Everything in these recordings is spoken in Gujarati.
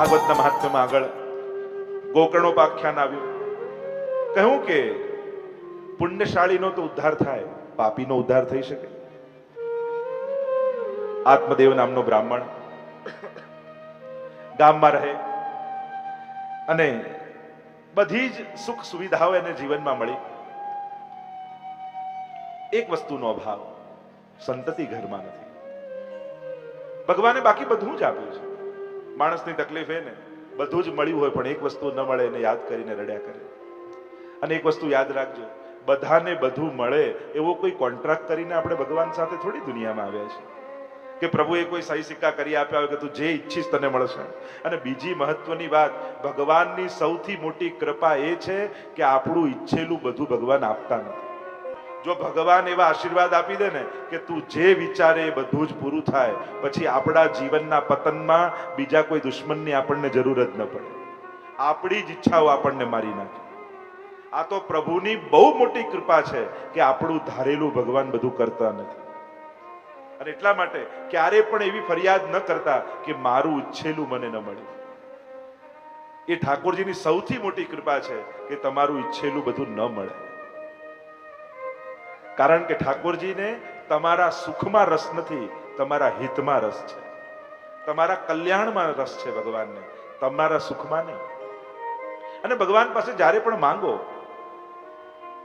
ભાગવતના મહાત્મ્યમાં આગળ ગોકર્ણોપાખ્યાન આવ્યું. કહ્યું કે પુણ્યશાળીનો તો ઉદ્ધાર થાય, પાપીનો ઉદ્ધાર થઈ શકે. આત્મદેવ નામનો બ્રાહ્મણ ગામમાં રહે અને બધી જ સુખ સુવિધાઓ એને જીવનમાં મળી. એક વસ્તુનો અભાવ, સંતતિ ઘરમાં નથી. ભગવાને બાકી બધું જ આપ્યું છે. માણસની તકલીફ એ ને બધું જ મળ્યું હોય પણ એક વસ્તુ ન મળે એને યાદ કરીને રડ્યા કરે. અને એક વસ્તુ યાદ રાખજો, બધાને બધું મળે એવો કોઈ કોન્ટ્રાક્ટ કરીને આપણે ભગવાન સાથે થોડી દુનિયામાં આવ્યા છે કે પ્રભુએ કોઈ સહી સિક્કા કરી આપ્યા હોય કે તું જે ઈચ્છીશ તને મળશે. અને બીજી મહત્વની વાત, ભગવાનની સૌથી મોટી કૃપા એ છે કે આપણું ઈચ્છેલું બધું ભગવાન આપતા નથી. જો ભગવાન એવા આશીર્વાદ આપી દે ને કે તું જે વિચારે એ બધું જ પૂરું થાય, પછી આપણા જીવનના પતનમાં બીજા કોઈ દુશ્મનની આપણને જરૂર જ ન પડે. આપણી જ ઈચ્છાઓ આપણને મારી નાખે. આ તો પ્રભુની બહુ મોટી કૃપા છે કે આપણું ધારેલું ભગવાન બધું કરતા નથી. અને એટલા માટે ક્યારે પણ એવી ફરિયાદ ન કરતા કે મારું ઈચ્છેલું મને ન મળ્યું એ ઠાકોરજીની સૌથી મોટી કૃપા છે કે તમારું ઈચ્છેલું બધું ન મળે. કારણ કે ઠાકોરજીને તમારા સુખમાં રસ નથી, તમારા હિતમાં રસ છે. તમારા કલ્યાણમાં રસ છે ભગવાનને, તમારા સુખમાં નહીં. અને ભગવાન પાસે જ્યારે પણ માંગો,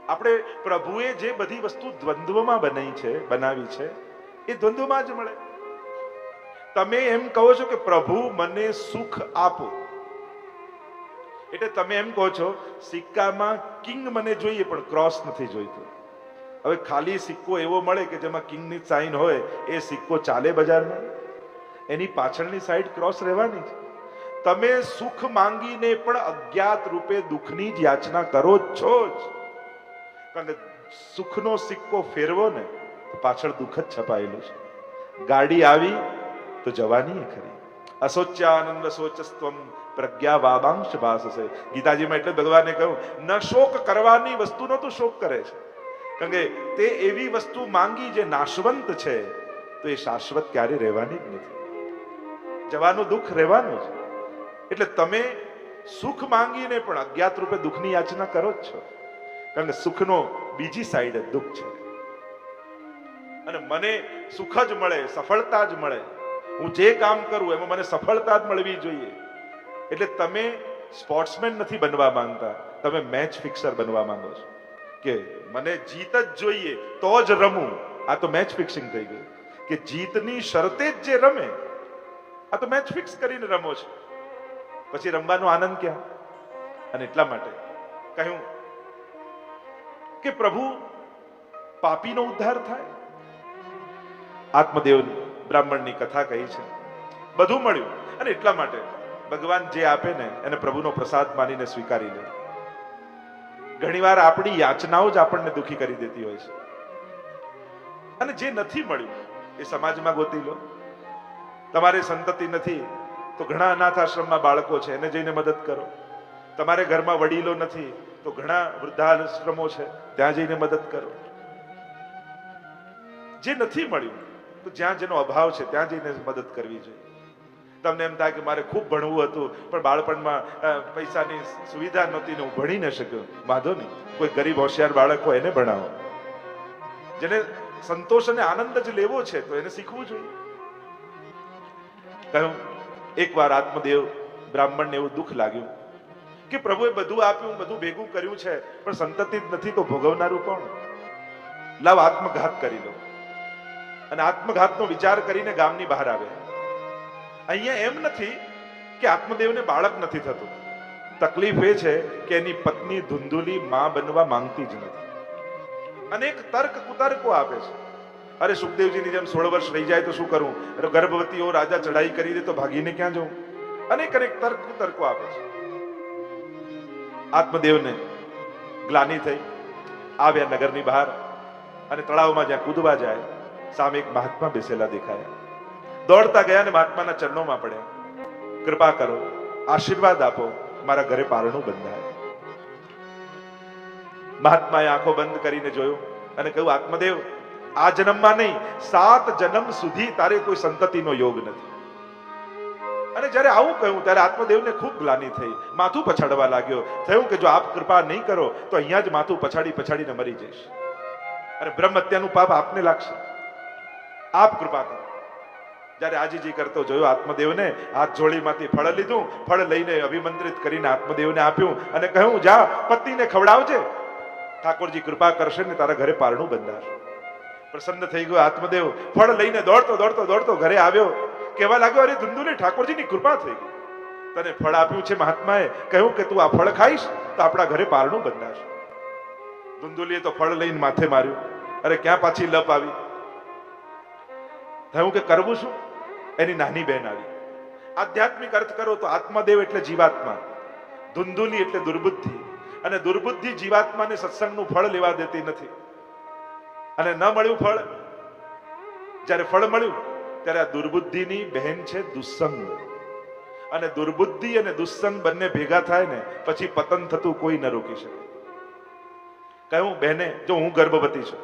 આપણે પ્રભુએ જે બધી વસ્તુ દ્વંદ્વમાં બનાવી છે બનાવી છે, એ દ્વંદ્વમાં જ મળે. તમે એમ કહો છો કે પ્રભુ મને સુખ આપો. એટલે તમે એમ કહો છો, સિક્કામાં કિંગ મને જોઈએ પણ ક્રોસ નથી જોઈતું. હવે ખાલી સિક્કો એવો મળે કે જેમાં કિંગની સાઇન હોય, એ સિક્કો ચાલે બજારમાં? એની પાછળની સાઈડ ક્રોસ રહેવાની છે. તમે સુખ માંગીને પણ અજ્ઞાત રૂપે દુઃખની જ યાચના કરો છો જ. કારણ કે સુખનો સિક્કો ફેરવો ને, તો પાછળ દુઃખ જ છપાયેલું છે. ગાડી આવી, તો જવાની ખરી. અસોચ્યાનંદ સોચસ્તમ પ્રજ્ઞા વાબાંશ ભાસસે. ગીતાજીમાં એટલે ભગવાને કહ્યું, ન શોક કરવાની વસ્તુનો તો શોક કરે છે. કારણ કે તે એવી વસ્તુ માંગી જે નાશવંત છે, તો એ શાશ્વત ક્યારે રહેવાની જ નથી. જવાનું દુઃખ રહેવાનું છે. એટલે તમે સુખ માંગીને પણ અજ્ઞાત રૂપે દુઃખની યાચના કરો જ છો. કારણ કે સુખનો બીજી સાઈડ દુઃખ છે. અને મને સુખ જ મળે, સફળતા જ મળે. હું જે કામ કરું એમાં મને સફળતા જ મળવી જોઈએ. એટલે તમે સ્પોર્ટ્સમેન નથી બનવા માંગતા. તમે મેચ ફિક્સર બનવા માંગો છો. કે મને જીત જ જોઈએ તો જ રમું. આ તો મેચ ફિક્સિંગ થઈ ગયું. કે જીતની શરતે જ જે રમે, આ તો મેચ ફિક્સ કરીને રમો છો. પછી રમવાનો આનંદ ક્યાં? અને એટલા માટે કહ્યું કે પ્રભુ, પાપીનો ઉદ્ધાર થાય. આત્મદેવ બ્રાહ્મણની કથા કહી છે. બધું મળ્યું. અને એટલા માટે ભગવાન જે આપે ને, એને પ્રભુનો પ્રસાદ માનીને સ્વીકારી લે. ઘણીવાર આપણી યાચનાઓ જ આપણને દુખી કરી દેતી હોય છે. અને જે નથી મળ્યું, એ સમાજમાં ગોતી લો. તમારે સંતતિ નથી, તો ઘણા અનાથ આશ્રમમાં બાળકો છે, એને જઈને મદદ કરો. તમારે ઘરમાં વડીલો નથી, તો ઘણા વૃદ્ધાશ્રમો છે, ત્યાં જઈને મદદ કરો. જે નથી મળ્યું, તો જ્યાં જેનો અભાવ છે, ત્યાં જઈને મદદ કરવી જોઈએ. તમને એમ થાય કે મારે ખૂબ ભણવું હતું, પણ બાળપણમાં પૈસાની સુવિધા નહોતી ને હું ભણી ન શક્યો. વાંધો નહીં. કોઈ ગરીબ હોશિયાર બાળક હોય એને ભણાવો. જેને સંતોષ અને આનંદ જ લેવો છે, તો એને શીખવું જોઈએ. કહ્યું એકવાર આત્મદેવ બ્રાહ્મણને એવું દુઃખ લાગ્યું કે પ્રભુએ બધું આપ્યું, બધું ભેગું કર્યું છે, પણ સંતતિ જ નથી તો ભોગવનારું કોણ? લાવ આત્મઘાત કરી લો. અને આત્મઘાતનો વિચાર કરીને ગામની બહાર આવે અહીંયા એમ નથી કે આત્મદેવને બાળક નથી થતું. તકલીફ એ છે કે એની પત્ની ધુંધુલી માં બનવા માંગતી જ નથી. અનેક તર્ક કુતર્કો આપે છે. અરે સુખદેવજીની જેમ સોળ વર્ષ રહી જાય તો શું કરવું અરે ગર્ભવતીઓ રાજા ચડાઈ કરી દે તો ભાગીને ક્યાં જવું અનેક અનેક તર્ક કુતર્કો આપે છે. આત્મદેવને ગ્લાની થઈ, આવ્યા નગરની બહાર અને તળાવમાં જ્યાં કૂદવા જાય, સામે એક મહાત્મા બેસેલા દેખાયા. દોડતા ગયા અને મહાત્માના ચરણોમાં પડ્યા. કૃપા કરો, આશીર્વાદ આપો, મારા ઘરે પારણું બંધાય. મહાત્માએ આંખો બંધ કરીને જોયું અને કહ્યું, આત્મદેવ, આ જન્મમાં નહીં, સાત જન્મ સુધી તારે કોઈ સંતતિનો યોગ નથી. અને જ્યારે આવું કહ્યું, ત્યારે આત્મદેવને ખૂબ ગ્લાની થઈ, માથું પછાડવા લાગ્યો. થયું કે જો આપ કૃપા નહીં કરો, તો અહીંયા જ માથું પછાડી પછાડીને મરી જઈશ. અને બ્રહ્મ હત્યાનું પાપ આપને લાગશે. આપ કૃપા કરો. જ્યારે આજીજી કરતો જોયો આત્મદેવને, હાથ જોડીમાંથી ફળ લીધું, ફળ લઈને અભિમંત્રિત કરીને આત્મદેવને આપ્યું અને કહ્યું, જા, પતિને ખવડાવજે. ઠાકોરજી કૃપા કરશે ને તારા ઘરે પારણું બંધાશે પ્રસન્ન થઈ ગયો આત્મદેવ. ફળ લઈને દોડતો દોડતો દોડતો ઘરે આવ્યો. કહેવા લાગ્યો, અરે ધુંધુને ઠાકોરજીની કૃપા થઈ ગઈ. તને ફળ આપ્યું છે મહાત્માએ. કહ્યું કે તું આ ફળ ખાઈશ તો આપણા ઘરે પારણું બંધાશે. ધુંધુલીએ તો ફળ લઈને માથે માર્યું. અરે ક્યાં પાછી લપ આવી? થયું કે કરવું શું? એની નાની બહેન આવી. આધ્યાત્મિક અર્થ કરો તો આત્મદેવ એટલે જીવાત્મા. ધુંધુલી એટલે દુર્બુદ્ધિ. અને દુર્બુદ્ધિ જીવાત્માને સત્સંગનું ફળ લેવા દેતી નથી. અને ન મળ્યું ફળ? જ્યારે ફળ મળ્યું, ત્યારે આ દુર્બુદ્ધિની બહેન છે દુસ્સંગ અને દુર્બુદ્ધિ અને દુસ્સંગ બંને ભેગા થાય ને, પછી પતન થતું કોઈ ન રોકી શકે. કહ્યું બહેને, જો હું ગર્ભવતી છું,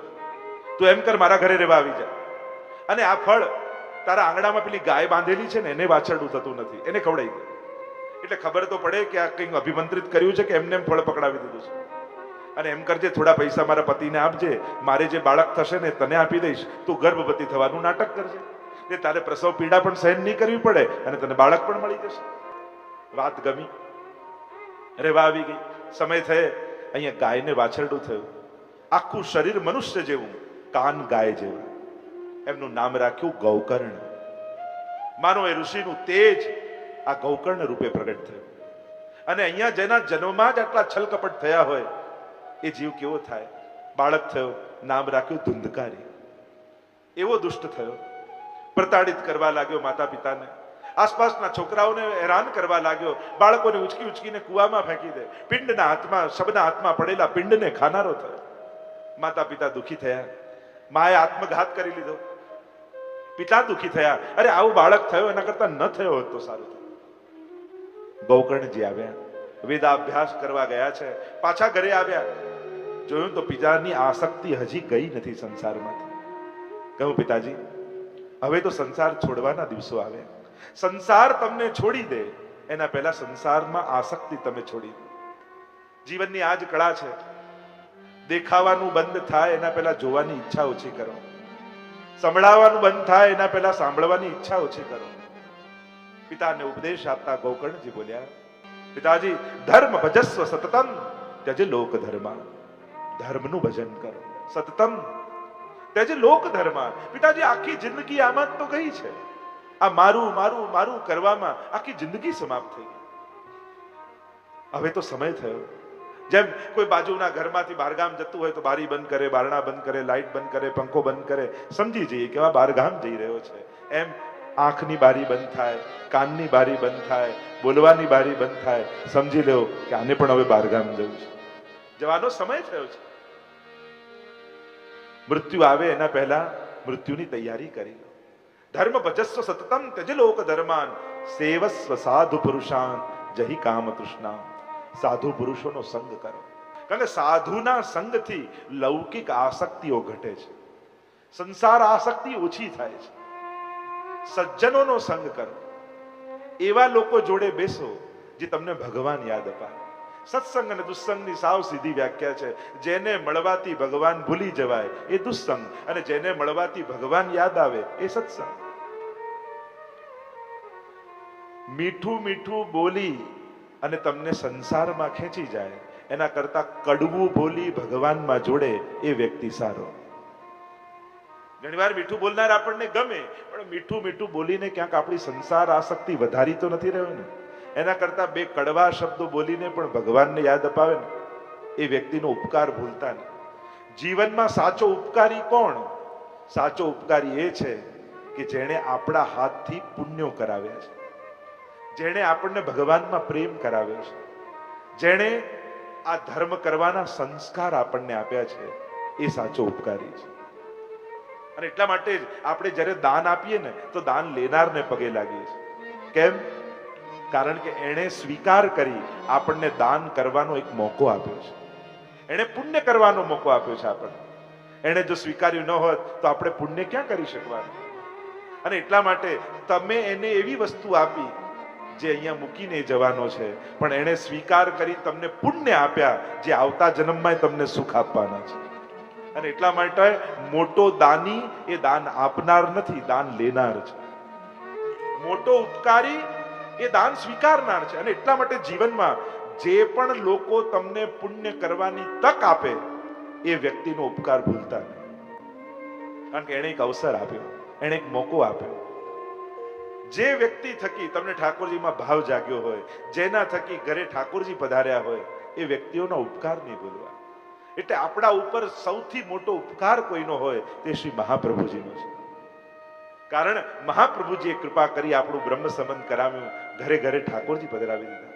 તું એમ કર મારા ઘરે રહેવા આવી જા. અને આ ફળ તારા આંગણામાં પેલી ગાય બાંધેલી છે ને, એને વાછરડું થતું નથી. એને ખવડાવી દે. એટલે ખબર તો પડે કે આ કંઈક અભિમંત્રિત કર્યું છે કે એમને એમ ફળ પકડાવી દીધું છે. અને એમ કરજે, થોડા પૈસા મારા પતિને આપજે. મારે જે બાળક થશે ને તને આપી દઈશ. તું ગર્ભવતી થવાનું નાટક કરજે. ને તારે પ્રસવ પીડા પણ સહન નહીં કરવી પડે અને તને બાળક પણ મળી જશે. વાત ગમી. રેવા આવી ગઈ. સમય થયે. અહીંયા ગાયને વાછરડું થયું. આખું શરીર મનુષ્ય જેવું, કાન ગાય જેવું. એમનું નામ રાખ્યું ગૌકર્ણ. માનો એ ઋષિનું તેજ આ ગૌકર્ણ રૂપે પ્રગટ થયું. અને અહીંયા જેના જન્મમાં જ આટલા છલકપટ થયા હોય, એ જીવ કેવો થાય? બાળક થયો, નામ રાખ્યું ધુંધકારી. એવો દુષ્ટ થયો. પ્રતાડિત કરવા લાગ્યો માતા પિતાને આસપાસના છોકરાઓને હેરાન કરવા લાગ્યો. બાળકોને ઉચકી ઉચકીને કુવામાં ફેંકી દે. પિંડના હાથમાં, શબના હાથમાં પડેલા પિંડને ખાનારો થયો. માતા પિતા દુખી થયા. માએ આત્મઘાત કરી લીધો. પિતા દુખી થયા. અરે, આવું બાળક થયો એના કરતા ન થયો હોત તો સારું થયું ગૌકર્ણજી આવ્યા. વેદાભ્યાસ કરવા ગયા છે. પાછા ઘરે આવ્યા. જોયું તો પિતાની આસક્તિ હજી ગઈ નથી સંસારમાંથી. કહું પિતાજી, હવે તો સંસાર છોડવાના દિવસો આવ્યા. સંસાર તમને છોડી દે. એના પહેલા સંસારમાં આસક્તિ તમે છોડી દો. જીવનની આ જ કળા છે. દેખાવાનું બંધ થાય, એના પહેલા જોવાની ઈચ્છા ઓછી કરો. સંભળાવાનું બંધ થાય, એના પહેલા સાંભળવાની ઈચ્છા ઓછી કરો. પિતાને ઉપદેશ આપતા ગોકર્ણજી બોલ્યા, પિતાજી, ધર્મ ભજસ્વ સતતમ ત્યજે લોક ધર્મ ધર્મનું ભજન કરો. સતતમ ત્યજે લોક ધર્મ પિતાજી, આખી જિંદગી આમાં તો ગઈ છે. આ મારું મારું મારું કરવામાં આખી જિંદગી સમાપ્ત થઈ હવે તો સમય થયો. જેમ કોઈ બાજુના ઘરમાંથી બહારગામ જતું હોય તો બારી બંધ કરે, બારણા બંધ કરે, લાઇટ બંધ કરે, પંખો બંધ કરે. સમજી જઈએ કે આ બહારગામ જઈ રહ્યો છે. એમ આંખની બારી બંધ થાય, કાનની બારી બંધ થાય, બોલવાની બારી બંધ થાય. સમજી લેવો કે આને પણ હવે બહારગામ જવું છે. જવાનો સમય થયો છે. મૃત્યુ આવે એના પહેલા મૃત્યુની તૈયારી કરી લો. ધર્મ ભજસ્વ સતતમ ત્યજ લોક ધર્માન, સેવસ્વ સાધુ પુરુષાન જહી કામ તૃષ્ણા સાધુ પુરુષોનો સંગ કરો. કારણ કે સાધુના સંગથી લૌકિક આસક્તિઓ ઘટે છે. સંસાર આસક્તિ ઓછી થાય છે. સજ્જનોનો સંગ કરો. એવા લોકો જોડે બેસો જે તમને ભગવાન યાદ અપાવે. સત્સંગ અને દુસ્સંગની સાવ સીધી વ્યાખ્યા છે. જેને મળવાથી ભગવાન ભૂલી જવાય એ દુસ્સંગ અને જેને મળવાથી ભગવાન યાદ આવે એ સત્સંગ. મીઠું મીઠું બોલી અને તમને સંસારમાં ખેંચી જાય, એના કરતા કડવું બોલી ભગવાનમાં જોડે એ વ્યક્તિ સારો. ઘણીવાર મીઠું બોલનાર આપણને ગમે, પણ મીઠું મીઠું બોલીને ક્યાંક આપણી સંસાર આસક્તિ વધારી તો નથી રહ્યો ને? એના કરતા બે કડવા શબ્દો બોલીને પણ ભગવાનને યાદ અપાવે ને, એ વ્યક્તિનો ઉપકાર ભૂલતા નહીં જીવનમાં સાચો ઉપકારી કોણ? સાચો ઉપકારી એ છે કે જેણે આપણા હાથથી પુણ્યો કરાવ્યા છે. જેણે આપણને ભગવાનમાં પ્રેમ કરાવ્યો છે. જેણે આ ધર્મ કરવાના સંસ્કાર આપણને આપ્યા છે, એ સાચો ઉપકારી છે. અને એટલા માટે જ આપણે જ્યારે દાન આપીએ ને, તો દાન લેનારને પગે લાગીએ છીએ. કેમ? કારણ કે એણે સ્વીકાર કરી આપણને દાન કરવાનો એક મોકો આપ્યો છે. એણે પુણ્ય કરવાનો મોકો આપ્યો છે આપણને. એણે જો સ્વીકાર્યું ન હોત, તો આપણે પુણ્ય ક્યાં કરી શકવાનું? અને એટલા માટે તમે એને એવી વસ્તુ આપી જે અહીંયા મૂકીને જવાનો છે. પણ એણે સ્વીકાર કરી તમને પુણ્ય આપ્યા જે આવતા જન્મમાં તમને સુખ આપવાના છે. અને એટલા માટે મોટો દાની એ દાન આપનાર નથી, દાન લેનાર છે. મોટો ઉપકારી એ દાન સ્વીકારનાર છે. અને એટલા માટે જીવનમાં જે પણ લોકો તમને પુણ્ય કરવાની તક આપે, એ વ્યક્તિનો ઉપકાર ભૂલતા નહીં. કારણ કે એણે એક અવસર આપ્યો, એણે એક મોકો આપ્યો. જે વ્યક્તિ થકી તમને ઠાકોરજીમાં ભાવ જાગ્યો હોય, જેના થકી ઘરે ઠાકોરજી પધાર્યા હોય, એ વ્યક્તિઓનો ઉપકાર નહીં ભૂલવા એટલે આપણા ઉપર સૌથી મોટો ઉપકાર કોઈનો હોય, તે શ્રી મહાપ્રભુજીનો છે કારણ મહાપ્રભુજીએ કૃપા કરી આપણું બ્રહ્મ સંબંધ કરાવ્યું, ઘરે ઘરે ઠાકોરજી પધરાવી દીધા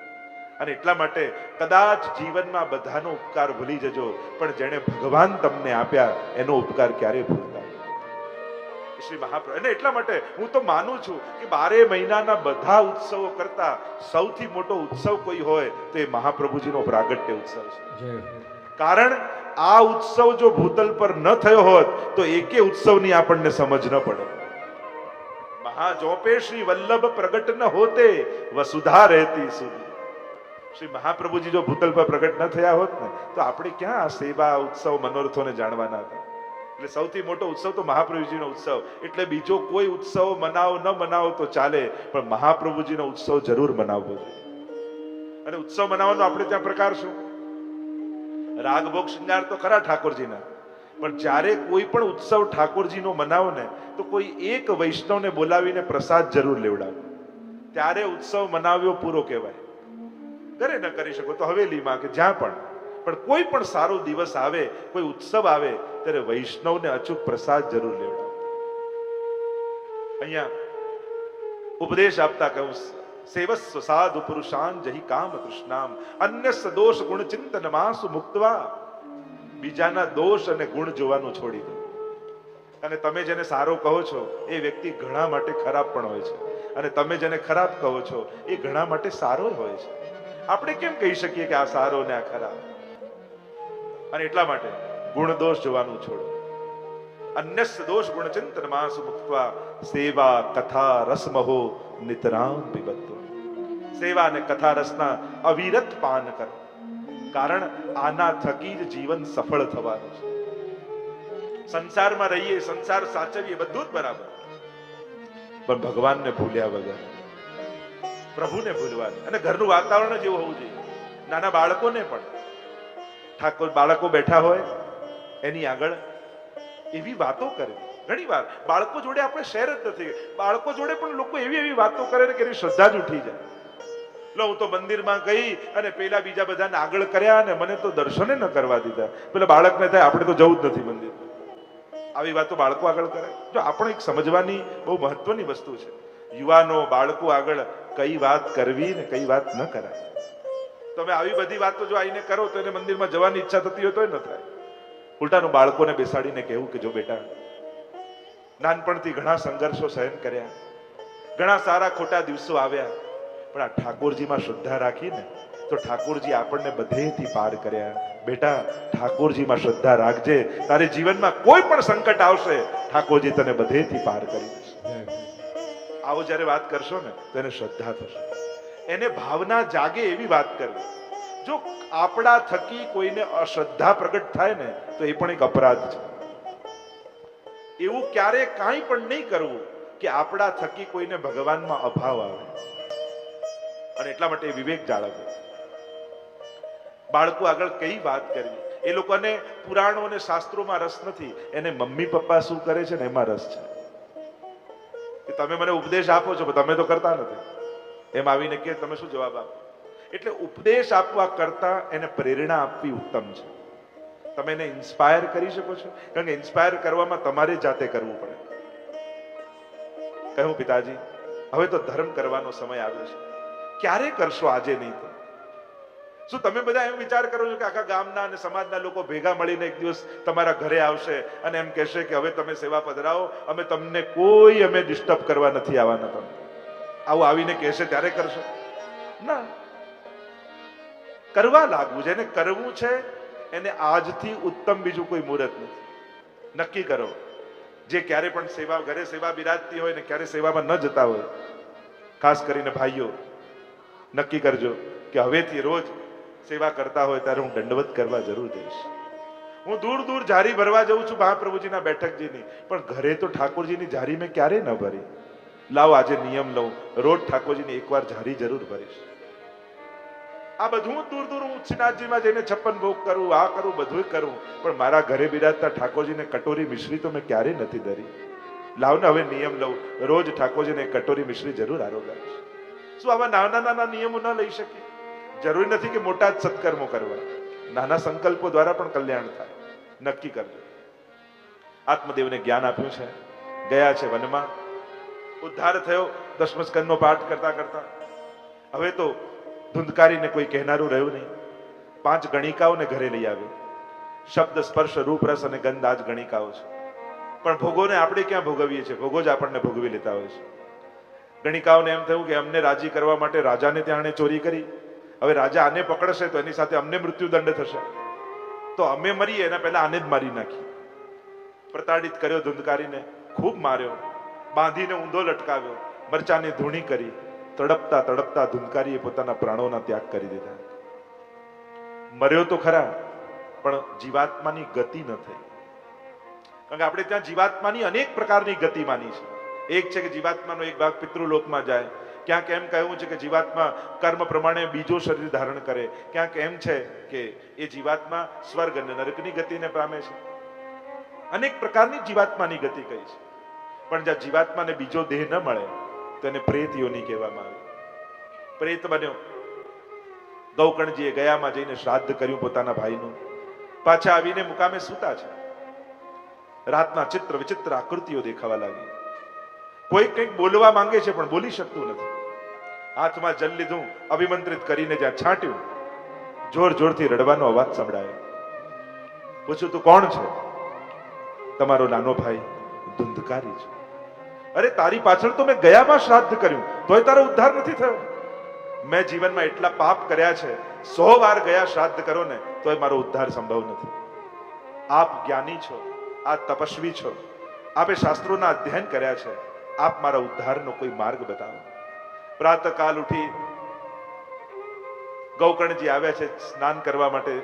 અને એટલા માટે કદાચ જીવનમાં બધાનો ઉપકાર ભૂલી જજો, પણ જેણે ભગવાન તમને આપ્યા, એનો ઉપકાર ક્યારે ભૂલતા. શ્રી મહાપ્રભુ. અને એટલા માટે હું તો માનું છું કે બારે મહિનાના બધા ઉત્સવો કરતા સૌથી મોટો ઉત્સવ કોઈ હોય તો એ મહાપ્રભુજીનો પ્રાગટ્ય ઉત્સવ છે. કારણ આ ઉત્સવ જો ભૂતલ પર ન થયો હોત તો એકે ઉત્સવની આપણને સમજ ન પડે. મહાજોપે શ્રી વલ્લભ પ્રગટ ન હોતે વસુધા રહેતી સુધી. શ્રી મહાપ્રભુજી જો ભૂતલ પર પ્રગટ ન થયા હોત ને તો આપણે ક્યાં આ સેવા ઉત્સવ મનોરથોને જાણવાના હતા? એટલે સૌથી મોટો ઉત્સવ તો મહાપ્રભુજીનો ઉત્સવ. એટલે બીજો કોઈ ઉત્સવ મનાવો ન મનાવો તો ચાલે, પણ મહાપ્રભુજીનો ઉત્સવ જરૂર મનાવવો જોઈએ. અને ઉત્સવ મનાવવાનો આપણે ત્યાં પ્રકાર શું? રાગ, ભોગ, શૃંગાર તો ખરા ઠાકોરજીના. પણ જ્યારે કોઈ પણ ઉત્સવ ઠાકોરજીનો મનાવો ને, તો કોઈ એક વૈષ્ણવને બોલાવીને પ્રસાદ જરૂર લેવડાવો. ત્યારે ઉત્સવ મનાવ્યો પૂરો કહેવાય. ઘરે ન કરી શકો તો હવેલીમાં કે જ્યાં પણ. પણ કોઈ પણ સારો દિવસ આવે, કોઈ ઉત્સવ આવે, ત્યારે વૈષ્ણવને અચૂક પ્રસાદ જરૂર લેવડાવો અહીંયા ઉપદેશ આપતા કહું, સેવસ્વ સાધુ પુરુષાન જહી કામ તૃષ્ણામ અન્ય સદોષ ગુણ ચિંતન માસુ મુક્તવા. બીજાના દોષ અને ગુણ જોવાનું છોડી દો. અને તમે જેને સારો કહો છો, એ વ્યક્તિ ઘણા માટે ખરાબ પણ હોય છે. અને તમે જેને ખરાબ કહો છો, એ ઘણા માટે સારો હોય છે. આપણે કેમ કહી શકીએ કે આ સારો ને આ ખરાબ? અને એટલા માટે ગુણ દોષ જોવાનું છોડો. અન્ય દોષ ગુણ ચિંતન માસુ મુક્તવા સેવા કથા રસમહો નિતરામ વિગતો સેવા અને કથા રસના અવિરત પાન કરો. કારણ આના થકી જ જીવન સફળ થવાનું છે. સંસારમાં રહીએ, સંસાર સાચવીએ, બધું જ બરાબર. પણ ભગવાનને ભૂલ્યા વગર, પ્રભુને ભૂલવાનું. અને ઘરનું વાતાવરણ જેવું હોવું જોઈએ. નાના બાળકોને પણ. ઠાકોર બાળકો બેઠા હોય, એની આગળ એવી વાતો કરે. ઘણી વાર બાળકો જોડે આપણે શેર જ નથી. બાળકો જોડે પણ લોકો એવી એવી વાતો કરે ને કે એની શ્રદ્ધા જ ઉઠી જાય. લો, હું તો મંદિરમાં ગઈ અને પેલા બીજા બધાને આગળ કર્યા અને મને તો દર્શને ન કરવા દીધા. પેલા બાળકને થાય, આપણે તો જવું જ નથી મંદિર આવી વાતો બાળકો આગળ કરે. જો આપણે એક સમજવાની બહુ મહત્વની વસ્તુ છે. યુવાનો, બાળકો આગળ કઈ વાત કરવી ને કઈ વાત ન કરાય. તમે આવી બધી વાતો જો આવીને કરો તો એને મંદિરમાં જવાની ઈચ્છા થતી હોય તોય ન થાય. ઉલટાનું બાળકોને બેસાડીને કહેવું કે જો બેટા નાનપણથી ઘણા સંઘર્ષો સહન કર્યા ઘણા સારા ખોટા દિવસો આવ્યા પણ આ ઠાકોરજીમાં શ્રદ્ધા રાખીને તો ઠાકોરજી આપણને બધેથી પાર કર્યા. બેટા ઠાકોરજીમાં શ્રદ્ધા રાખજે તારે જીવનમાં કોઈ પણ સંકટ આવશે ઠાકોરજી તને બધેથી પાર કરી દેશે. આવો જ્યારે વાત કરશો ને તો એને શ્રદ્ધા થશે. એને ભાવના જાગે એવી વાત કરવી. જો આપણા થકી કોઈને અશ્રદ્ધા પ્રગટ થાય ને, તો એ પણ એક અપરાધ છે. એવું ક્યારે કાંઈ પણ નહીં કરવું કે આપણા થકી કોઈને ભગવાનમાં અભાવ આવે. અને એટલા માટે વિવેક જાળવવો. બાળકો આગળ કઈ વાત કરવી? એ લોકોને પુરાણો અને શાસ્ત્રોમાં રસ નથી. એને મમ્મી પપ્પા શું કરે છે ને, એમાં રસ છે. તમે મને ઉપદેશ આપો છો તમે તો કરતા નથી. એમ આવીને કે તમે શું જવાબ આપો? એટલે ઉપદેશ આપવા કરતા એને પ્રેરણા આપવી ઉત્તમ છે. તમે એને ઇન્સ્પાયર કરી શકો છો? કારણ કે ઇન્સ્પાયર કરવામાં તમારે જાતે કરવું પડે. કહ્યું પિતાજી, હવે તો ધર્મ કરવાનો સમય આવ્યો છે. ક્યારે કરશો આજે નહીં તો? શું તમે બધા એમ વિચાર કરો છો કે આખા ગામના અને સમાજના લોકો ભેગા મળીને એક દિવસ તમારા ઘરે આવશે અને એમ કહેશે કે, હવે તમે સેવા પધરાવો, અમે તમને કોઈ અમે ડિસ્ટર્બ કરવા નથી આવવાના તમે. આવું આવીને કહેશે, ત્યારે કરશો? ના. કરવા લાગવું જેને કરવું છે, એને આજથી ઉત્તમ બીજું કોઈ મુહૂર્ત નથી. નક્કી કરો. જે ક્યારે પણ સેવા, ઘરે સેવા બિરાજતી હોય ને, ક્યારે સેવામાં ન જતા હોય, ખાસ કરીને ભાઈઓ, નક્કી કરજો કે હવેથી રોજ સેવા કરતા હોય ત્યારે હું દંડવત કરવા જરૂર જઈશ. હું દૂર દૂર જારી ભરવા જઉં છું મહાપ્રભુજીના બેઠકજીની, પણ ઘરે તો ઠાકોરજીની જારી મેં ક્યારે ન ભરી. લાવ, આજે નિયમ લઉં. રોજ ઠાકોરજીની એકવાર જારી જરૂર ભરીશ. આ બધું દૂર દૂર હું શ્રીનાથજીમાં જઈને છપ્પન ભોગ કરું, આ કરું બધું કરું. પણ મારા ઘરે બિરાજતા ઠાકોરજીને કટોરી મિશ્રી તો મેં ક્યારેય નથી ધરી. લાવ ને હવે નિયમ લઉં. રોજ ઠાકોરજીને કટોરી મિશ્રી જરૂર આરોગાવીશ શું આવા નાના નાના નિયમો ન લઈ શકીએ જરૂરી નથી કે મોટા જ સત્કર્મો કરવા. નાના સંકલ્પો દ્વારા પણ કલ્યાણ થાય. નક્કી કરજો. આત્મદેવને જ્ઞાન આપ્યું છે. ગયા છે વનમાં. ઉદ્ધાર થયો દસમ સ્કંદનો પાઠ કરતા કરતા. હવે તો ધુંધકારીને કોઈ કહેનારું રહ્યું નહીં. પાંચ ગણિકાઓને ઘરે લઈ આવ્યો. શબ્દ, સ્પર્શ, રૂપ, રસ અને ગંધ આજ ગણિકાઓ છે. પણ ભોગોને આપણે ક્યાં ભોગવીએ છીએ? ભોગો જ આપણને ભોગવી લેતા હોય છે. ગણિકાઓને એમ થયું કે અમને રાજી કરવા માટે રાજાને ત્યાં ચોરી કરી. હવે રાજા આને પકડશે તો એની સાથે અમને મૃત્યુદંડ થશે. તો અમે મરીએ, એના પહેલા આને જ મારી નાખી પ્રતાડિત કર્યો ધુંધકારીને, ખૂબ માર્યો. બાંધીને ઊંધો લટકાવ્યો. મરચાની ધૂણી કરી. તડપતા તડપતા ધુંધકારીએ પોતાના પ્રાણોના ત્યાગ કરી દીધા. મર્યો તો ખરા, પણ જીવાત્માની ગતિ ન થઈ. કારણ કે આપણે ત્યાં જીવાત્માની અનેક પ્રકારની ગતિ માની છે. એક છે કે જીવાત્માનો એક ભાગ પિતૃલોકમાં જાય. ક્યાંક એમ કહ્યું છે કે જીવાત્મા કર્મ પ્રમાણે બીજો શરીર ધારણ કરે. ક્યાંક એમ છે કે એ જીવાત્મા સ્વર્ગ અને નરકની ગતિને પામે છે. અનેક પ્રકારની જીવાત્માની ગતિ કહી છે. પણ જ્યાં જીવાત્માને બીજો દેહ ન મળે, તો એને પ્રેત યોની કહેવામાં આવે. પ્રેત બન્યો. ગૌકર્ણજીએ ગયામાં જઈને શ્રાદ્ધ કર્યું પોતાના ભાઈનું. પાછા આવીને મુકામે સૂતા છે. રાતના ચિત્ર વિચિત્ર આકૃતિઓ દેખાવા લાગી. કોઈ કંઈક બોલવા માંગે છે પણ બોલી શકતું નથી. હાથમાં જલ લીધું, અભિમંત્રિત કરીને જ્યાં છાંટ્યું. જોર જોરથી રડવાનો અવાજ સંભળાયો. પૂછ્યું, તું કોણ છે? તમારો નાનો ભાઈ, ધુંધકારી છે. અરે, તારી પાછળ તો મેં ગયામાં શ્રાદ્ધ કર્યું, તોય તારો ઉદ્ધાર નથી થયો. મેં જીવનમાં એટલા પાપ કર્યા છે, સો વાર ગયા શ્રાદ્ધ કરો ને તોય મારો ઉદ્ધાર સંભવ નથી. આપ જ્ઞાની છો આ તપસ્વી છો, આપે શાસ્ત્રોના અધ્યયન કર્યા છે, આપ મારા ઉદ્ધારનો કોઈ માર્ગ બતાવો. પ્રાતકાલ ઉઠી ગૌકર્ણજી આવ્યા છે સ્નાન કરવા માટે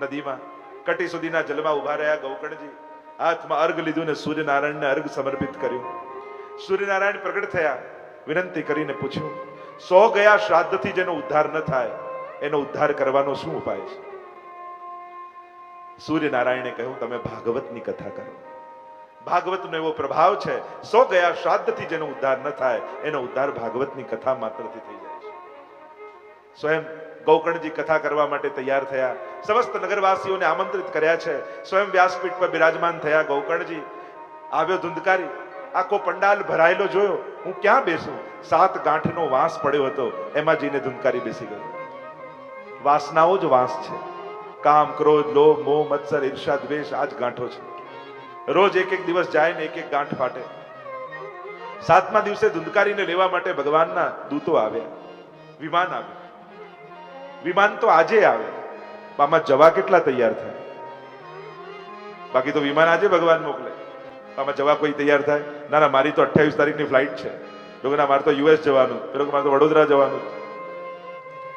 નદીમાં. કટી સુધીના જલમાં ઊભા રહ્યા ગૌકર્ણજી. હાથમાં અર્ઘ લીધું ને સૂર્યનારાયણને અર્ઘ સમર્પિત કર્યું. સૂર્યનારાયણ પ્રગટ થયા. વિનંતી કરીને પૂછ્યું, સો ગયા શ્રાદ્ધથી જેનો ઉદ્ધાર ન થાય, એનો ઉદ્ધાર કરવાનો શું ઉપાય છે? સૂર્યનારાયણે કહ્યું, તમે ભાગવતની કથા કરો. ભાગવતનો એવો પ્રભાવ છે, સો ગયા શ્રાદ્ધથી જેનો ઉદ્ધાર ન થાય, એનો ઉદ્ધાર ભાગવતની કથા માત્રથી થઈ જાય છે. સ્વયં ગૌકર્ણજી કથા કરવા માટે તૈયાર થયા. સમસ્ત નગરવાસીઓને આમંત્રિત કર્યા છે. સ્વયં વ્યાસપીઠ પર બિરાજમાન થયા ગૌકર્ણજી. આવ્યો ધુંધકારી. આખો પંડાલ ભરાયેલો જોયો. હું ક્યાં બેસું? સાત ગાંઠનો વાંસ પડ્યો હતો. એમાં જઈને ધુંધકારી બેસી ગયો. વાસનાઓ જ વાંસ છે. કામ, ક્રોધ, લોભ, મોહ, મત્સર, ઈર્ષા, દ્વેષ, આ જ ગાંઠો છે. રોજ એક એક દિવસ જાય ને એક એક ગાંઠ ફાટે. સાતમા દિવસે ધુંધકારીને લેવા માટે ભગવાનના દૂતો આવ્યા. વિમાન આવ્યું. વિમાન તો આજે આવે. આમાં જવા કેટલા તૈયાર થાય? બાકી તો વિમાન આજે ભગવાન મોકલે. આમાં જવા કોઈ તૈયાર થાય? ના ના, મારી તો અઠ્યાવીસ તારીખની ફ્લાઇટ છે. લોકો ના મારે તો યુએસ જવાનું પેલો મારે તો વડોદરા જવાનું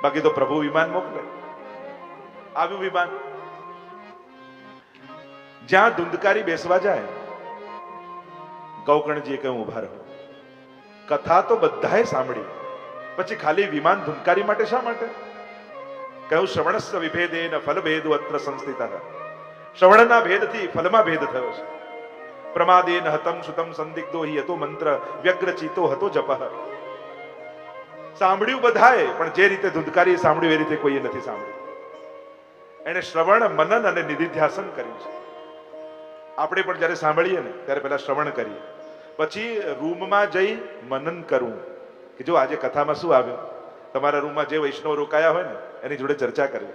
બાકી તો પ્રભુ વિમાન મોકલે. આવ્યું વિમાન. જ્યાં ધુંધકારી બેસવા જાય, ગૌકર્ણજીએ કહ્યું, ઊભા રહો. કથા તો બધાએ સાંભળી. પછી ખાલી વિમાન ધુંધકારી માટે શા માટે? કહ્યું શ્રવણસ્વ વિભેદેન ફલભેદ અત્ર સંસ્થિત. શ્રવણના ભેદથી ફલમાં ભેદ થયો છે. પ્રમાદેન હતમ સુતમ સંદિગ્ધો હિ હતો મંત્ર વ્યગ્રચિતો હતો જપ સાંભળ્યું બધાએ, પણ જે રીતે ધુંધકારીએ સાંભળ્યું, એ રીતે કોઈએ નથી સાંભળ્યું. એને શ્રવણ, મનન અને નિધિધ્યાસન કર્યું છે. આપણે પણ જ્યારે સાંભળીએ ને, ત્યારે પહેલા શ્રવણ કરીએ. પછી રૂમમાં જઈ મનન કરવું કે જો આજે કથામાં શું આવ્યું? તમારા રૂમમાં જે વૈષ્ણવ રોકાયા હોય ને, એની જોડે ચર્ચા કરવી.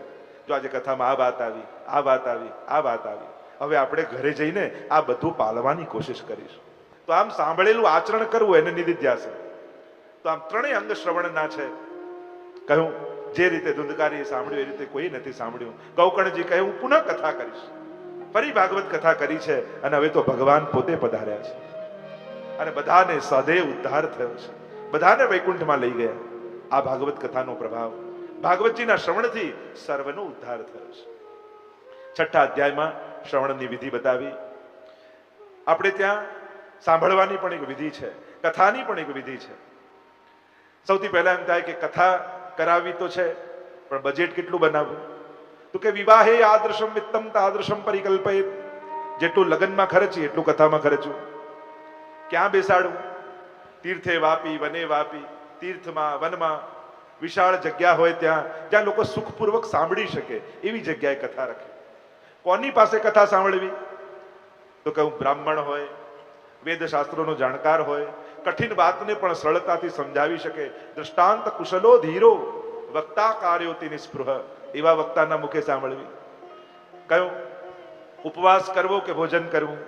જો આજે કથામાં આ વાત આવી, આ વાત આવી, આ વાત આવી હવે આપણે ઘરે જઈને આ બધું પાલવાની કોશિશ કરીશું. તો આમ સાંભળેલું આચરણ કરવું એને નિધિધ્યાસન. તો આમ ત્રણેય અંગ શ્રવણના છે. કહ્યું, જે રીતે ધુંધકારીએ સાંભળ્યું, એ રીતે કોઈ નથી સાંભળ્યું. ગૌકર્ણજી કહે હું પુનઃ કથા કરીશ. ફરી ભાગવત કથા કરી છે અને હવે તો ભગવાન પોતે પધાર્યા છે. અને બધાને સદૈવ ઉદ્ધાર થયો છે. બધાને વૈકુંઠમાં લઈ ગયા. આ ભાગવત કથાનો પ્રભાવ ભાગવતજીના શ્રવણથી સર્વનો ઉદ્ધાર થયો છે. છઠ્ઠા અધ્યાયમાં શ્રવણની વિધિ બતાવી. આપણે ત્યાં સાંભળવાની પણ એક વિધિ છે, કથાની પણ એક વિધિ છે. સૌથી પહેલા એમ થાય કે કથા કરાવી તો છે, પણ બજેટ કેટલું બનાવવું? તો કે વિવાહે આદર્શમ વિત્તમ તાદર્શમ પરિકલ્પે જેટલું લગ્નમાં ખર્ચી એટલું કથામાં ખર્ચવું ક્યાં બેસાડવું? તીર્થે વાપી, વને વાપી, તીર્થમાં, વનમાં. વિશાળ જગ્યા હોય ત્યાં, જ્યાં લોકો સુખપૂર્વક સાંભળી શકે, એવી જગ્યાએ કથા રાખે. કોની પાસે કથા સાંભળવી? તો કહું બ્રાહ્મણ હોય, વેદશાસ્ત્રોનો જાણકાર હોય, કઠિન વાતને પણ સરળતાથી સમજાવી શકે. દ્રષ્ટાંત કુશલો ધીરો, વક્તા કાર્યો તેની સ્પૃહ એવા વક્તાના મુખે સાંભળવી. કયું? ઉપવાસ કરવો કે ભોજન કરવું?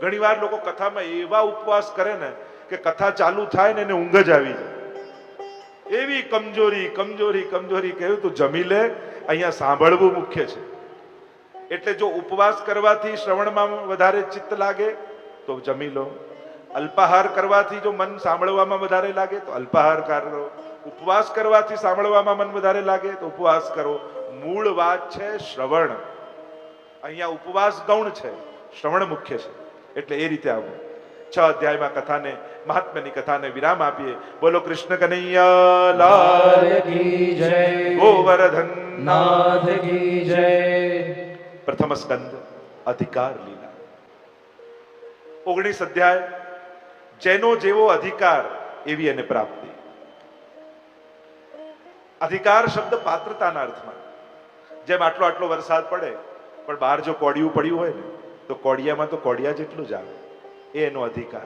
ઘણીવાર લોકો કથામાં એવા ઉપવાસ કરે ને કે કથા ચાલુ થાય ને એને ઊંઘ જ આવી જાય. એવી કમજોરી કમજોરી કમજોરી કહ્યું તું જમી લે, અહીંયા સાંભળવું મુખ્ય છે. એટલે જો ઉપવાસ કરવાથી શ્રવણમાં વધારે ચિત્ત લાગે તો જમી લો. અલ્પાહાર કરવાથી જો મન સાંભળવામાં વધારે લાગે તો અલ્પાહાર કરો ઉપવાસ કરવાથી સાંભળવામાં મન વધારે લાગે તો ઉપવાસ કરો. મૂળ વાત છે શ્રવણ. અહીંયા ઉપવાસ ગૌણ છે શ્રવણ મુખ્ય છે. એટલે એ રીતે આવું. છ અધ્યાયમાં કથાને મહાત્માની કથાને વિરામ આપીએ. બોલો કૃષ્ણ કનૈયા લાલ કી જય. ગોવર્ધન. નાથ કી જય. પ્રથમ સ્કંદ, અધિકાર લીલા. ઓગણીસ અધ્યાય, જેનો જેવો અધિકાર એવી એને પ્રાપ્તિ. અધિકાર શબ્દ પાત્રતાના અર્થમાં. જેમ આટલો આટલો વરસાદ પડે, પણ બહાર જો કોડિયું પડ્યું હોય ને, તો કોડિયામાં તો કોડિયા જેટલું જ આવે. એ એનો અધિકાર.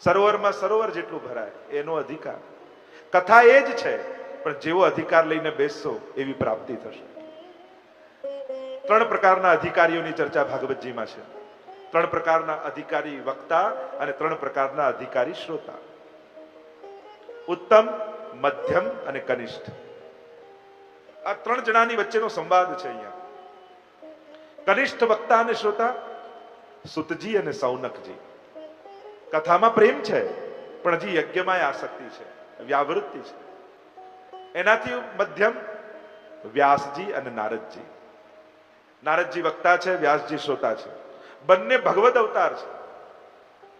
સરોવરમાં સરોવર જેટલું ભરાય એનો અધિકાર. કથા એ જ છે, પણ જેવો અધિકાર લઈને બેસશો, એવી પ્રાપ્તિ થશે. ત્રણ પ્રકારના અધિકારીઓની ચર્ચા ભાગવતજીમાં છે. ત્રણ પ્રકારના અધિકારી વક્તા અને ત્રણ પ્રકારના અધિકારી શ્રોતા. ઉત્તમ, મધ્યમ અને કનિષ્ઠ. આ ત્રણ જણાની વચ્ચેનો સંવાદ છે અહીંયા. કનિષ્ઠ વક્તા અને શ્રોતા, સુતજી અને સૌનકજી. કથામાં પ્રેમ છે, પણ હજી યજ્ઞમાં આસક્તિ છે, વ્યાવૃત્તિ છે. એનાથી મધ્યમ, વ્યાસજી અને નારદજી. નારદજી વક્તા છે, વ્યાસજી શ્રોતા છે. બંને ભગવદ અવતાર છે.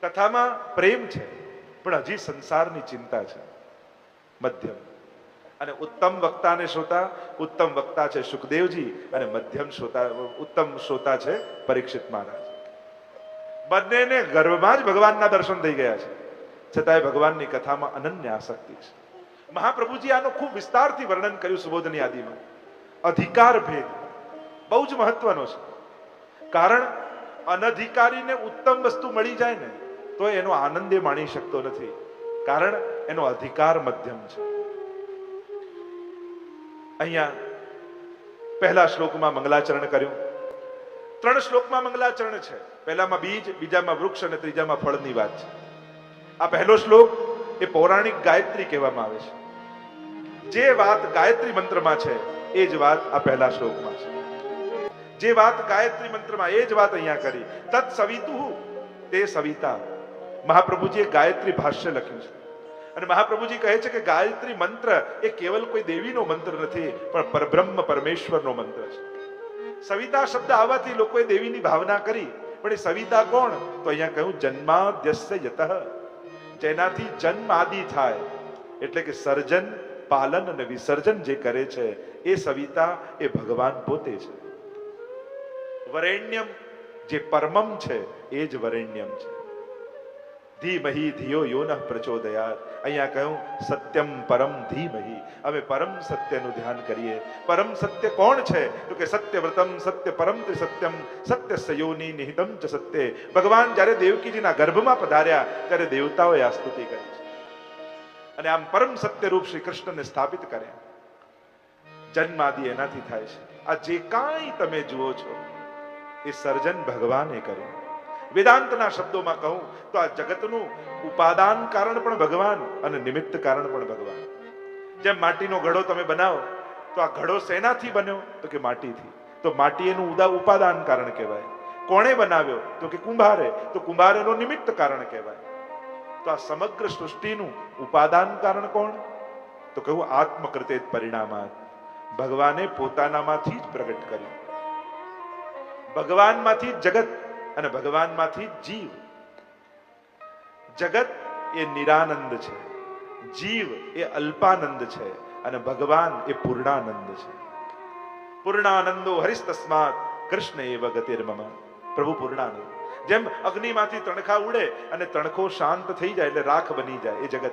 કથામાં પ્રેમ છે, પણ હજી સંસારની ચિંતા છે. મધ્યમ. અને ઉત્તમ વક્તા અને શ્રોતા, ઉત્તમ વક્તા છે સુખદેવજી અને મધ્યમ શ્રોતા, ઉત્તમ શ્રોતા છે પરીક્ષિત મહારાજ. બંનેને ગર્ભમાં જ ભગવાનના દર્શન થઈ ગયા છે. છતાંય ભગવાનની કથામાં અનન્ય આસક્તિ છે. મહાપ્રભુજી આનો ખૂબ વિસ્તારથી વર્ણન કર્યું સુબોધની આદિમાં અધિકાર ભેદ. બહુ જ મહત્વનો છે. કારણ અનધિકારીને ઉત્તમ વસ્તુ મળી જાય ને, તો એનો આનંદ એ માણી શકતો નથી. કારણ એનો અધિકાર મધ્યમ છે. અહીંયા પહેલા શ્લોકમાં મંગલાચરણ કર્યું. ત્રણ શ્લોકમાં મંગલાચરણ છે. પહેલામાં બીજ, બીજામાં વૃક્ષ અને ત્રીજામાં ફળની વાત છે. આ પહેલો શ્લોક એ પૌરાણિક ગાયત્રી કહેવામાં આવે છે. જે વાત ગાયત્રી મંત્રમાં છે, એ જ વાત આ પહેલા શ્લોકમાં છે. જે વાત ગાયત્રી મંત્રમાં એ જ વાત અહીંયા કરી. તત્ સવિતુ, તે સવિતા. મહાપ્રભુજીએ ગાયત્રી ભાષ્ય લખ્યું છે. અને મહાપ્રભુજી કહે છે કે ગાયત્રી મંત્ર એ કેવલ કોઈ દેવીનો મંત્ર નથી, પણ પરબ્રહ્મ પરમેશ્વરનો મંત્ર છે. સવિતા શબ્દ આવવાથી લોકોએ દેવીની ભાવના કરી, પણ એ સવિતા કોણ? તો અહીંયા કહ્યું, જન્માદ્યસ્ય યતઃ. જેનાથી જન્મ આદિ થાય. એટલે કે સર્જન, પાલન અને વિસર્જન જે કરે છે, એ સવિતા, એ ભગવાન પોતે છે. વરેણ્યમ જે પરમમ છે, એ જ વરેણ્યમ છે. ધીમહી ધિયો યોન પ્રચોદયાત. અહીંયા કહ્યું, સત્યમ પરમ ધીમહી. અમે પરમ સત્યનું ધ્યાન કરીએ. પરમ સત્ય કોણ છે? તો કે સત્યવ્રતમ સત્ય પરમ ત્રિસત્યમ સત્ય સયોની નિહિતમ ચ સત્ય. ભગવાન જ્યારે દેવકીજીના ગર્ભમાં પધાર્યા, ત્યારે દેવતાઓએ આ સ્તુતિ કરી છે. અને આમ પરમ સત્ય રૂપ શ્રી કૃષ્ણને સ્થાપિત કર્યા. જન્માદિ એનાથી થાય છે. આ જે કાંઈ તમે જુઓ છો એ સર્જન ભગવાને કર્યું. વેદાંતના શબ્દોમાં કહું તો આ જગતનું ઉપાદાન કારણ પણ ભગવાન અને નિમિત્ત કારણ પણ ભગવાન. જેમ માટીનો ઘડો તમે બનાવો, તો આ ઘડો શેનાથી બન્યો? તો કે માટીથી. તો માટી એનું ઉદા, ઉપાદાન કારણ કહેવાય. કોણે બનાવ્યો? તો કે કુંભારે. તો કુંભાર એનો નિમિત્ત કારણ કહેવાય. તો આ સમગ્ર સૃષ્ટિનું ઉપાદાન કારણ કોણ? તો કહ્યું આત્મકૃતે પરિણામાત. ભગવાને પોતાનામાંથી જ પ્રગટ કર્યું. ભગવાનમાંથી જગત અને ભગવાનમાંથી જીવ. જગત એ નિરાનંદ છે. જીવ એ અલ્પાનંદ છે અને ભગવાન એ પૂર્ણાનંદ છે. પૂર્ણાનંદો હરિસ્તસ્માત કૃષ્ણ એવ ગતિર્મમ પ્રભુ પૂર્ણાનંદ. જેમ અગ્નિમાંથી તણખા ઉડે અને તણખો શાંત થઈ જાય એટલે રાખ બની જાય એ જગત.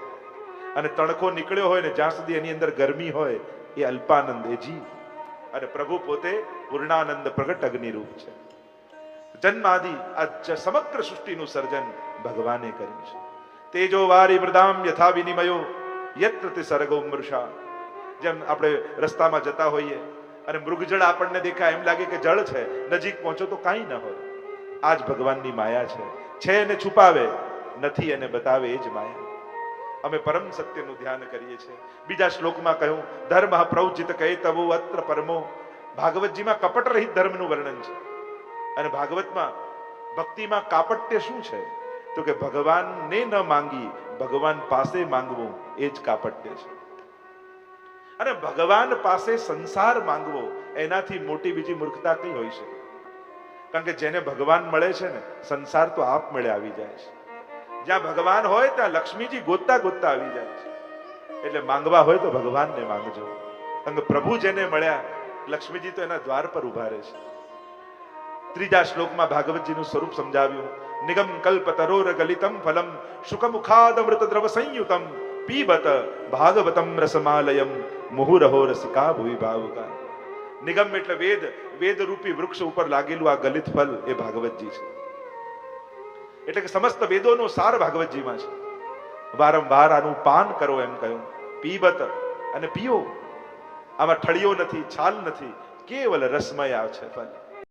અને તણખો નીકળ્યો હોય ને જ્યાં સુધી એની અંદર ગરમી હોય, એ અલ્પાનંદ, એ જીવ. અને પ્રભુ પોતે પૂર્ણાનંદ પ્રગટ અગ્નિ રૂપ છે. જન્માદિ આ સમગ્ર સૃષ્ટિનું સર્જન ભગવાને કર્યું છે. તેજો વારી વૃદામ યથા વિનિમયો યત્ર તે સર્ગો મૃષા. જેમ આપણે રસ્તામાં જતા હોઈએ અને મૃગજળ આપણને દેખાય, એમ લાગે કે જળ છે, નજીક પહોંચો તો કાંઈ ન હોય. આ જ ભગવાનની માયા છે. છે એને છુપાવે, નથી એને બતાવે એ જ માયા. અમે પરમ સત્યનું ધ્યાન કરીએ છીએ. બીજા શ્લોકમાં કહ્યું, ધર્મ પ્રવચિત કહે તવો અત્ર પરમો. ભાગવતજીમાં કપટ રહિત ધર્મનું વર્ણન છે. અને ભાગવતમાં ભક્તિમાં કાપટ્ય શું છે? તો કે ભગવાનને ન માંગી, ભગવાન પાસે માંગવું, એ જ કાપટ્ય છે. અને ભગવાન પાસે સંસાર માંગવો, એનાથી મોટી બીજી મૂર્ખતા કઈ હોઈ શકે? કારણ કે જેને ભગવાન મળે છે ને, સંસાર તો આપ મળે આવી જાય છે. જ્યાં ભગવાન હોય ત્યાં લક્ષ્મીજી ગોતતા ગોતતા આવી જાય છે. એટલે માંગવા હોય તો ભગવાનને માંગજો. કે પ્રભુ જેને મળ્યા, લક્ષ્મીજી તો એના દ્વાર પર ઊભા રહે છે. ત્રીજા શ્લોકમાં ભાગવતજીનું સ્વરૂપ સમજાવ્યું. નિગમ કલ્પ તરોર ગલિતમ ફલમ શુકમુખાદ અમૃત દ્રવ સંયુતમ, પીબત ભાગવતમ રસમાલયમ, મુહુરહો રસિકા ભુવિ ભાવુકા. નિગમ એટલે વેદ વેદ રૂપી વૃક્ષ ઉપર લાગેલું આ ગલિત ફલ એ ભાગવતજી છે. એટલે કે સમસ્ત વેદોનો સાર ભાગવતજીમાં છે. વારંવાર આનું પાન કરો એમ કહ્યું. પીબત અને પીઓ. આમાં ઠળિયો નથી, છાલ નથી, કેવલ રસમય આવે છે ફલ